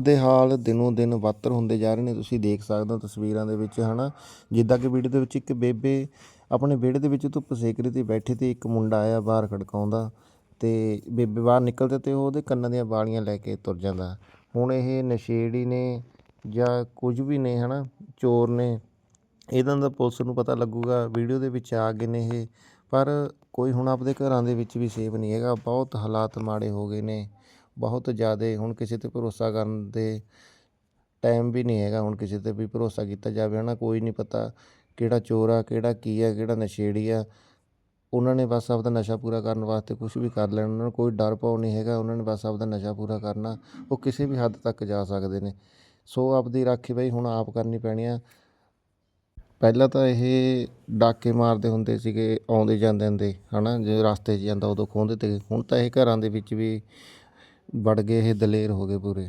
ਦੇ ਹਾਲ ਦਿਨੋਂ ਦਿਨ ਬੱਤਰ ਹੁੰਦੇ ਜਾ ਰਹੇ ਨੇ, ਤੁਸੀਂ ਦੇਖ ਸਕਦੇ ਹੋ ਤਸਵੀਰਾਂ ਦੇ ਵਿੱਚ, ਹਨਾ? ਜਿੱਦਾਂ ਕਿ ਵੀਡੀਓ ਦੇ ਵਿੱਚ ਇੱਕ ਬੇਬੇ ਆਪਣੇ ਵਿਹੜੇ ਦੇ ਵਿੱਚ ਧੁੱਪ ਸੇਕ ਰਹੀ ਤੇ ਬੈਠੀ ਤੇ ਇੱਕ ਮੁੰਡਾ ਆਇਆ ਬਾਹਰ ਖੜਕਾਉਂਦਾ ਤੇ ਬੇਬੇ ਬਾਹਰ ਨਿਕਲਦੇ ਤੇ ਉਹ ਉਹਦੇ ਕੰਨਾਂ ਦੀਆਂ ਵਾਲੀਆਂ ਲੈ ਕੇ ਤੁਰ ਜਾਂਦਾ। ਹੁਣ ਇਹ ਨਸ਼ੇੜੀ ਨੇ ਜਾਂ ਕੁਝ ਵੀ ਨੇ, ਹਨਾ? ਚੋਰ ਨੇ, ਇਹਨਾਂ ਦਾ ਪੁਲਿਸ ਨੂੰ ਪਤਾ ਲੱਗੂਗਾ ਵੀਡੀਓ ਦੇ ਵਿੱਚ ਆ ਗਏ ਨੇ ਇਹ, ਪਰ ਕੋਈ ਹੁਣ ਆਪਦੇ ਘਰਾਂ ਦੇ ਵਿੱਚ ਵੀ ਸੇਫ ਨਹੀਂ ਹੈਗਾ, ਬਹੁਤ ਹਾਲਾਤ ਮਾੜੇ ਹੋ ਗਏ ਨੇ। ਬਹੁਤ ਜ਼ਿਆਦਾ ਹੁਣ ਕਿਸੇ ਤੇ ਭਰੋਸਾ ਕਰਨ ਦੇ ਟਾਈਮ ਵੀ ਨਹੀਂ ਹੈਗਾ, ਹੁਣ ਕਿਸੇ ਤੇ ਵੀ ਭਰੋਸਾ ਕੀਤਾ ਜਾਵੇ, ਹਨਾ, ਕੋਈ ਨਹੀਂ ਪਤਾ ਕਿਹੜਾ ਚੋਰ ਆ, ਕਿਹੜਾ ਕੀ ਆ, ਕਿਹੜਾ ਨਸ਼ੇੜੀ ਆ। ਉਹਨਾਂ ਨੇ ਬਸ ਆਪਦਾ ਨਸ਼ਾ ਪੂਰਾ ਕਰਨ ਵਾਸਤੇ ਕੁਝ ਵੀ ਕਰ ਲੈਣਾ, ਉਹਨਾਂ ਨੂੰ ਕੋਈ ਡਰ ਪਾਉ ਨਹੀਂ ਹੈਗਾ, ਉਹਨਾਂ ਨੇ ਬਸ ਆਪਦਾ ਨਸ਼ਾ ਪੂਰਾ ਕਰਨਾ, ਉਹ ਕਿਸੇ ਵੀ ਹੱਦ ਤੱਕ ਜਾ ਸਕਦੇ ਨੇ। ਸੋ ਆਪਦੀ ਰਾਖੀ ਬਈ ਹੁਣ ਆਪ ਕਰਨੀ ਪੈਣੀ ਆ। ਪਹਿਲਾਂ ਤਾਂ ਇਹ ਡਾਕੇ ਮਾਰਦੇ ਹੁੰਦੇ ਸੀਗੇ, ਆਉਂਦੇ ਜਾਂਦੇ ਹੁੰਦੇ, ਹਨਾ, ਜੇ ਰਸਤੇ 'ਚ ਜਾਂਦਾ ਉਦੋਂ ਖੋਹਦੇ ਤੇ, ਹੁਣ ਤਾਂ ਇਹ ਘਰਾਂ ਦੇ ਵਿੱਚ ਵੀ ਵੜ ਗਏ ਇਹ ਦਲੇਰ ਹੋ ਗਏ ਪੂਰੇ।